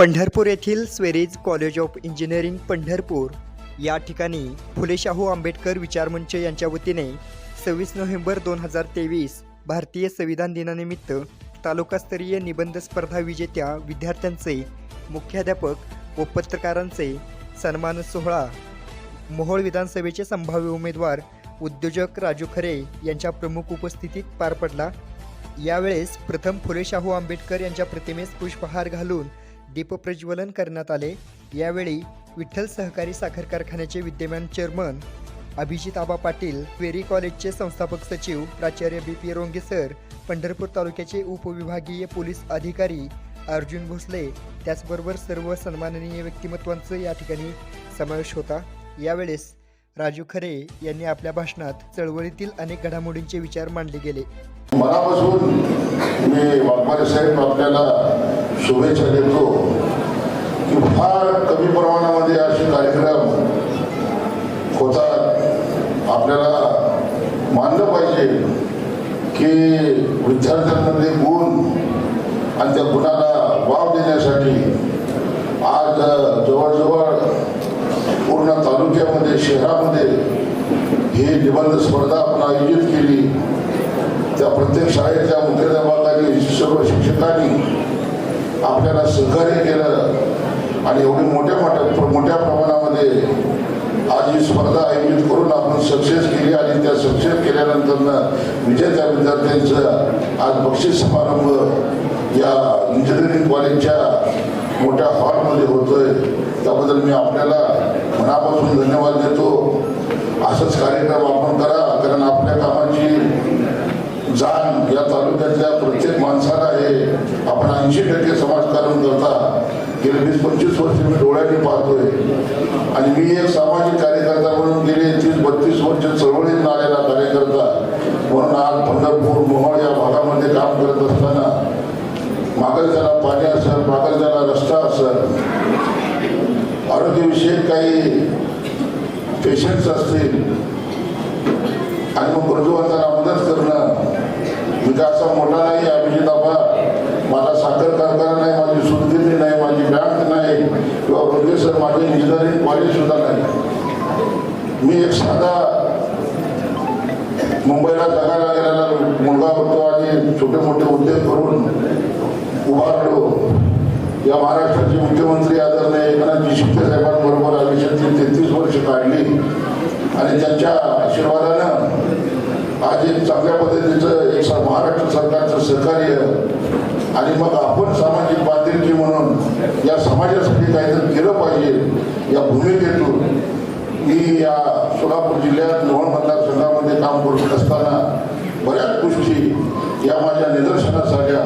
पंढरपूर येथील Sveri's college of engineering Pandharpur या ठिकाणी फुले शाहू आंबेडकर विचारमंच यांच्या वतीने सव्वीस नोव्हेंबर दोन हजार तेवीस भारतीय संविधान दिनानिमित्त तालुकास्तरीय निबंध स्पर्धा विजेत्या विद्यार्थ्यांचे मुख्याध्यापक व पत्रकारांचे सन्मान सोहळा मोहोळ विधानसभेचे संभाव्य उमेदवार उद्योजक राजू खरे यांच्या प्रमुख उपस्थितीत पार पडला. यावेळेस प्रथम फुले शाहू आंबेडकर यांच्या प्रतिमेस पुष्पहार घालून दीपप्रज्वलन करण्यात आले. यावेळी विठ्ठल सहकारी साखर कारखान्याचे विद्यमान चेअरमन अभिजित आबा पाटील क्वेरी कॉलेजचे संस्थापक सचिव प्राचार्य B P Ronge sir Pandharpur तालुक्याचे उपविभागीय पोलीस अधिकारी अर्जुन भोसले त्याचबरोबर सर्व सन्माननीय व्यक्तिमत्वांचं या ठिकाणी समावेश होता. यावेळेस राजू खरे यांनी आपल्या भाषणात चळवळीतील अनेक घडामोडींचे विचार मांडले गेले. मनापासून मी वाघमारे साहेब आपल्याला शुभेच्छा देतो की फार कमी प्रमाणामध्ये असे कार्यक्रम होतात. आपल्याला मानलं पाहिजे की विद्यार्थ्यांमध्ये गुण आणि त्या गुणाला वाव देण्यासाठी आज जवळजवळ तालुक्यामध्ये शहरामध्ये ही निबंध स्पर्धा आपण आयोजित केली. त्या प्रत्येक शाळेच्या मुख्याध्यापकांनी सर्व शिक्षकांनी आपल्याला सहकार्य केलं. आणि एवढी मोठ्या मोठ्या मोठ्या प्रमाणामध्ये आज ही स्पर्धा आयोजित करून आपण सक्सेस केली आणि त्या सक्सेस केल्यानंतर विजेत्या विद्यार्थ्यांचं आज बक्षीस समारंभ या इंजिनिअरिंग कॉलेजच्या मोठ्या हॉलमध्ये होतोय. त्याबद्दल मी आपल्याला मनापासून धन्यवाद देतो. असंच कार्यक्रम आपण करा कारण आपल्या कामाची जाण या तालुक्यातल्या प्रत्येक माणसाला आहे. आपण ऐंशी टक्के समाजकारण करता. गेले वीस पंचवीस वर्ष मी डोळ्यांनी पाहतोय. आणि मी एक सामाजिक कार्यकर्ता म्हणून गेले तीस बत्तीस वर्ष चळवळीत आलेला कार्यकर्ता. म्हणून आज पंढरपूर मोहळ या भागामध्ये काम करत असताना मागल त्याला पाणी असेल मागल त्याला रस्ता असेल आरोग्यविषयक काही पेशंट्स असतील आणि मग गरजूवंतांना मदत करणं मी असा मोठा नाही अभिजित आबा मला साखर कारखाना नाही माझी सुतगिरणी नाही माझी बँक नाही किंवा प्रोफेसर माझे इंजिनिअरिंग कॉलेज सुद्धा नाही. मी एक साधा मुंबईला जगायला गेलेला मुलगा होतो आणि छोटे मोठे उद्योग करून उभारलो. या महाराष्ट्राचे मुख्यमंत्री आदरणीय एकनाथजी शिंदे साहेबांबरोबर आयुष्यातील तेहतीस वर्ष काढली. आणि त्यांच्या आशीर्वादानं आज एक चांगल्या पद्धतीचं एक महाराष्ट्र सरकारचं सहकार्य आणि मग आपण सामाजिक बांधिलकी म्हणून या समाजासाठी काहीतरी केलं पाहिजे या भूमिकेतून मी या सोलापूर जिल्ह्यात लोहण मतदारसंघामध्ये काम करत असताना बऱ्याच गोष्टी या माझ्या निदर्शनास आल्या.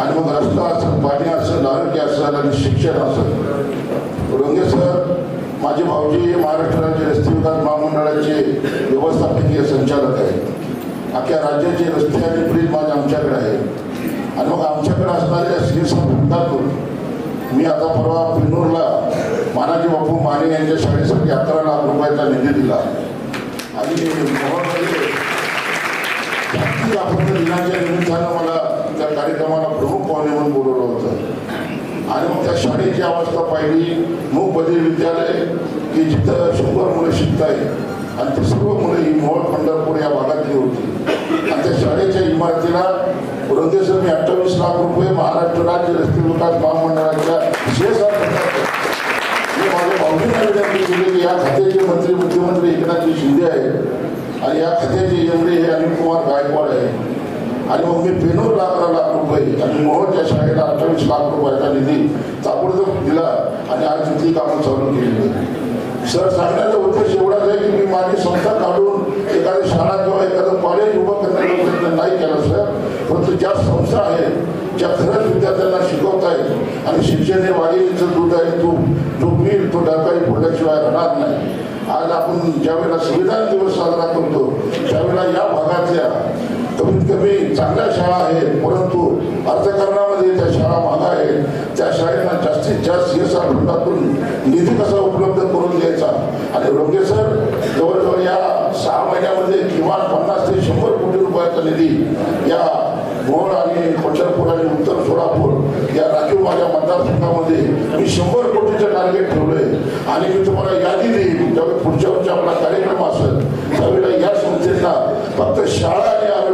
आणि मग रस्ता असेल पाणी असं असेल आणि शिक्षण असेल रंगे सर माझे भाऊजी महाराष्ट्र राज्य रस्ते विकास महामंडळाचे व्यवस्थापकीय संचालक आहेत. अख्ख्या राज्याचे रस्ते आणि ब्रिज माझे आमच्याकडे आहे. आणि मग आमच्याकडे असणाऱ्या श्रीसा फंडातून मी आता परवा पिनूरला मानाजी बापू माने यांच्या शाळेसाठी अकरा लाख रुपयाचा निधी दिला. आणि मोहोळमध्ये जागतिक दिनाच्या निमित्तानं मला त्या कार्यक्रमाला प्रमुख पाहुणे म्हणून बोलवलं होतं. आणि मग त्या शाळेची अवस्था पाहिली मूक विद्यालय की जिथं शंभर मुलं शिकतायत आणि ते सर्व मुलं ही मोहोळ पंढरपूर या भागातली होती. आणि त्या शाळेच्या इमारतीला वृंदेसर मी अठ्ठावीस लाख रुपये महाराष्ट्र राज्य रस्ते विकास महामंडळाच्या माझ्या विनंती केली की या खात्याचे मंत्री मुख्यमंत्री एकनाथजी शिंदे आहेत. आणि या खात्याचे एमडी हे अनिल कुमार गायकवाड आहे आणि मग मी पेनूर अकरा रुपये. आणि मोहोळच्या शाळेला अठ्ठावीस लाख रुपयाचा निधी ताबडतोब दिला आणि आज तिथली कामं चालू केली. सर सांगण्याचा उद्देश एवढाच आहे की मी माझी संस्था काढून एखादी शाळा किंवा एखादं कॉलेज उभं करण्याचा प्रयत्न नाही केला सर. परंतु ज्या संस्था आहेत ज्या खरंच विद्यार्थ्यांना शिकवत आहेत आणि शिक्षण हे वाघिणीचं दूध आहे तू जो मिळेल तो डरकारी फोडल्याशिवाय राहणार नाही. आज आपण ज्यावेळेला संविधान दिवस साजरा करतो त्यावेळेला या भागातल्या कमीत कमी चांगल्या शाळा आहेत परंतु अर्थकारणामध्ये त्या शाळा महाग आहेत. त्या शाळेला जास्तीत जास्त सी एस आर फंडातून निधी कसा उपलब्ध करून द्यायचा? आणि रोगे सर जवळजवळ या सहा महिन्यामध्ये किमान पन्नास ते शंभर कोटी रुपयाचा निधी या मोहोळ आणि पंढरपूर आणि उत्तर सोलापूर या राखीव माझ्या मतदारसंघामध्ये मी शंभर कोटीचं टार्गेट ठेवलंय. आणि मी तुम्हाला यादी देईन ज्यावेळी पुढच्या वर्षी आपला कार्यक्रम असेल त्यावेळेला या संस्थेला फक्त शाळा आणि